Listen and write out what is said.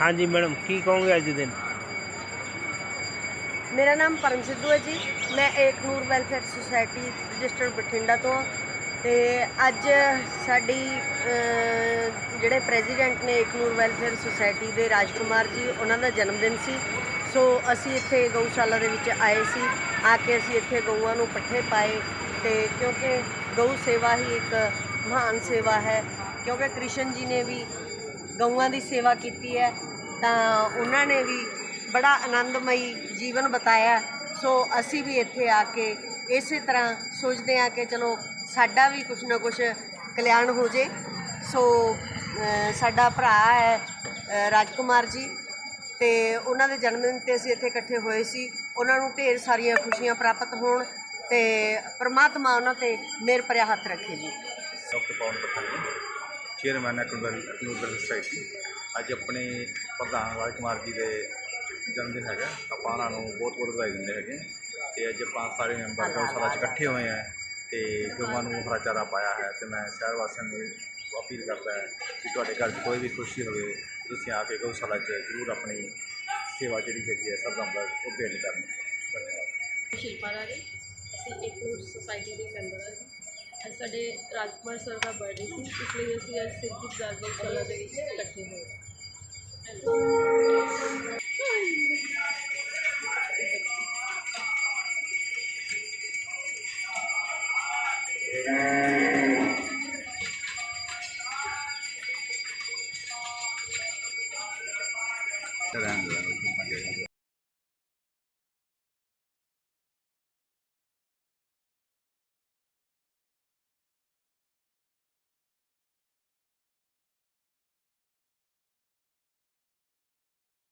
ਹਾਂਜੀ ਮੈਡਮ ਕੀ ਕਹੋਗੇ ਅੱਜ ਦੇ ਦਿਨ? ਮੇਰਾ ਨਾਮ ਪਰਮ ਸਿੱਧੂ ਹੈ ਜੀ। ਮੈਂ Ek Noor welfare society registered Bathinda ਤੋਂ ਹਾਂ ਤੇ ਅੱਜ ਸਾਡੀ ਅਹ, ਜਿਹੜੇ ਪ੍ਰੈਜ਼ੀਡੈਂਟ ਨੇ ਏਕ ਨੂਰ ਵੈਲਫੇਅਰ ਸੁਸਾਇਟੀ ਦੇ ਰਾਜਕੁਮਾਰ ਜੀ ਉਹਨਾਂ ਦਾ ਜਨਮ ਦਿਨ ਸੀ। ਸੋ ਅਸੀਂ ਇੱਥੇ ਗਊਸ਼ਾਲਾ ਦੇ ਵਿੱਚ ਆਏ ਸੀ। ਆ ਕੇ ਅਸੀਂ ਇੱਥੇ ਗਊਆਂ ਨੂੰ ਪੱਠੇ ਪਾਏ ਤੇ ਕਿਉਂਕਿ ਗਊ ਸੇਵਾ ਹੀ ਇੱਕ ਮਹਾਨ ਸੇਵਾ ਹੈ ਕਿਉਂਕਿ ਕ੍ਰਿਸ਼ਨ ਜੀ ਨੇ ਵੀ ਗਊਆਂ ਦੀ ਸੇਵਾ ਕੀਤੀ ਹੈ, ਤਾਂ ਉਹਨਾਂ ਨੇ ਵੀ ਬੜਾ ਆਨੰਦਮਈ ਜੀਵਨ ਬਤਾਇਆ। ਸੋ ਅਸੀਂ ਵੀ ਇੱਥੇ ਆ ਕੇ ਇਸੇ ਤਰ੍ਹਾਂ ਸੋਚਦੇ ਆ ਕਿ ਚਲੋ ਸਾਡਾ ਵੀ ਕੁਝ ਨਾ ਕੁਝ ਕਲਿਆਣ ਹੋ ਜੇ। ਸੋ ਸਾਡਾ ਭਰਾ ਹੈ ਰਾਜਕੁਮਾਰ ਜੀ, ਤੇ ਉਹਨਾਂ ਦੇ ਜਨਮ ਦਿਨ ਤੇ ਅਸੀਂ ਇੱਥੇ ਇਕੱਠੇ ਹੋਏ ਸੀ। ਉਹਨਾਂ ਨੂੰ ਢੇਰ ਸਾਰੀਆਂ ਖੁਸ਼ੀਆਂ ਪ੍ਰਾਪਤ ਹੋਣ ਤੇ ਪ੍ਰਮਾਤਮਾ ਉਹਨਾਂ ਤੇ ਮਿਹਰ ਭਰਿਆ ਹੱਥ ਰੱਖੇ ਜੀ। Doctor Pawan Pathani chairman Akbar Akbar society ਅੱਜ ਆਪਣੇ ਪ੍ਰਧਾਨ ਰਾਜ ਕੁਮਾਰ ਜੀ ਦੇ ਜਨਮ ਦਿਨ ਹੈਗਾ। ਆਪਾਂ ਉਹਨਾਂ ਨੂੰ ਬਹੁਤ ਬਹੁਤ ਵਧਾਈ ਦਿੰਦੇ ਹੈਗੇ। ਤੇ ਅੱਜ ਆਪਾਂ ਸਾਰੇ ਮੈਂਬਰ ਗਊਸ਼ਾਲਾ 'ਚ ਇਕੱਠੇ ਹੋਏ ਆ। ਤੇ ਗਊਆਂ ਨੂੰ ਹਰਾ ਚਾਰਾ ਪਾਇਆ ਹੈ ਤੇ ਮੈਂ ਸ਼ਹਿਰ ਵਾਸੀਆਂ ਨੂੰ ਅਪੀਲ ਕਰਦਾ ਹੈ ਕਿ ਤੁਹਾਡੇ ਘਰ 'ਚ ਕੋਈ ਵੀ ਖੁਸ਼ੀ ਹੋਵੇ, ਤੁਸੀਂ ਆ ਕੇ ਗਊਸ਼ਾਲਾ 'ਚ ਜ਼ਰੂਰ ਆਪਣੀ ਸੇਵਾ ਜਿਹੜੀ ਹੈਗੀ ਹੈ ਸਭ ਦਾ ਉਹ ਭੇਟ ਕਰਨ। ਧੰਨਵਾਦ। ਸ਼ਿਲਪਾ ਰਾਣੀ, ਅਸੀਂ ਇੱਕ ਹੋਰ ਦੇ ਮੈਂਬਰ ਹਾਂ ਸਾਡੇ ਰਾਜਕੁਮਾਰ ਸਰ ਦਾ ਬਰਥਡੇ ਸੀ, ਇਸ ਲਈ ਅਸੀਂ ਅੱਜ ਸਿੱਧੀ ਗਾਰਡਨ ਦੇ ਵਿੱਚ ਇਕੱਠੇ ਹੋਏ ਰਹਿਣ ਦਿਓ